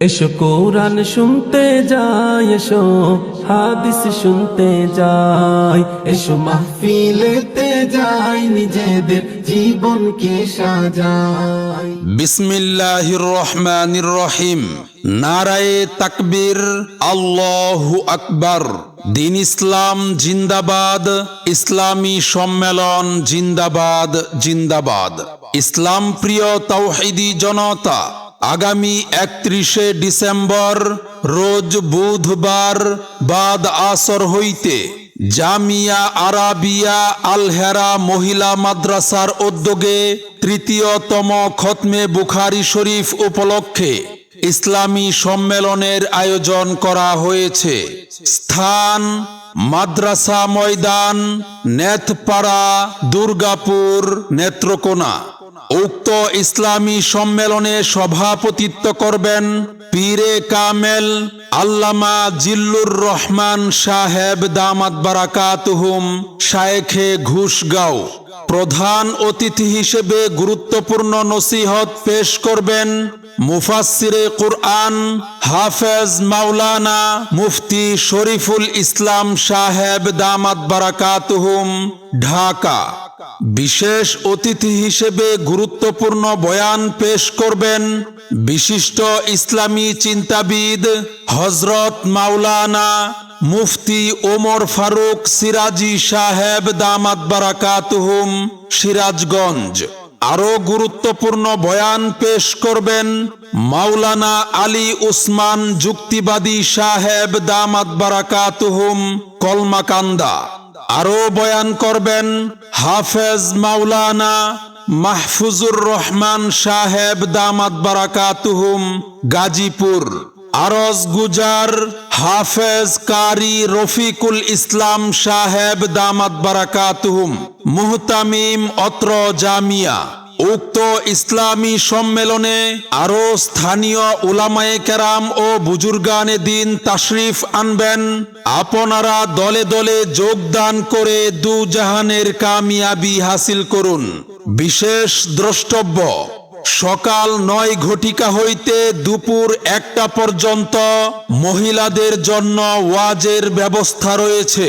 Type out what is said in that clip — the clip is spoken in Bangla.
এসো কোরআন শুনতে যাই, এসো হাদিস শুনতে যাই, এসো মাহফিলেতে যাই, নিজেদের জীবনকে সাজাই। বিসমিল্লাহির রহমানির রহিম। নারায়ে তাকবীর, আল্লাহু আকবার। দিন ইসলাম জিন্দাবাদ, ইসলামী সম্মেলন জিন্দাবাদ জিন্দাবাদ। ইসলাম প্রিয় তাওহিদি জনতা আগামী একত্রিশে ডিসেম্বর রোজ বুধবার বাদ আসর হইতে জামিয়া আরাবিয়া আলহেরা মহিলা মাদ্রাসার উদ্যোগে তৃতীয়তম খতমে বুখারি শরীফ উপলক্ষে ইসলামী সম্মেলনের আয়োজন করা হয়েছে। স্থান, মাদ্রাসা ময়দান নেথপাড়া দুর্গাপুর, নেত্রকোনা। উক্ত ইসলামী সম্মেলনে সভাপতিত্ব করবেন পীরে কামেল আল্লামা জিল্লুর রহমান সাহেব দামাত বারাকাতুহুম শায়েখে ঘুষগাঁও। প্রধান অতিথি হিসেবে গুরুত্বপূর্ণ নসিহত পেশ করবেন মুফাসসিরে কুরআন হাফেজ মাওলানা মুফতি শরীফুল ইসলাম সাহেব দামাত বারাকাতুহুম, ঢাকা। বিশেষ অতিথি হিসেবে গুরুত্বপূর্ণ বয়ান পেশ করবেন বিশিষ্ট ইসলামী চিন্তাবিদ হজরত মাওলানা মুফতি ওমর ফারুক সিরাজি সাহেব দামাত বারাকাতুহুম সিরাজগঞ্জ। আরও গুরুত্বপূর্ণ বয়ান পেশ করবেন মাওলানা আলী উসমান যুক্তিবাদী সাহেব দামাত বারাকাতুহুম কলমাকান্দা। আরও বয়ান করবেন হাফেজ মাওলানা মাহফুজুর রহমান সাহেব দামাত বারাকাতুহুম গাজীপুর। আরজ গুজার হাফেজ কারি রফিকুল ইসলাম সাহেব দামাত বারাকাতুহুম, মুহতামিম অত্র জামিয়া। উক্ত ইসলামী সম্মেলনে আরও স্থানীয় উলামায়ে কেরাম ও বুজুর্গানে দিন তাশরিফ আনবেন। আপনারা দলে দলে যোগদান করে দু জাহানের কামিয়াবি হাসিল করুন। বিশেষ দ্রষ্টব্য, সকাল নয় ঘটিকা হইতে দুপুর একটা পর্যন্ত মহিলাদের জন্য ওয়াজের ব্যবস্থা রয়েছে।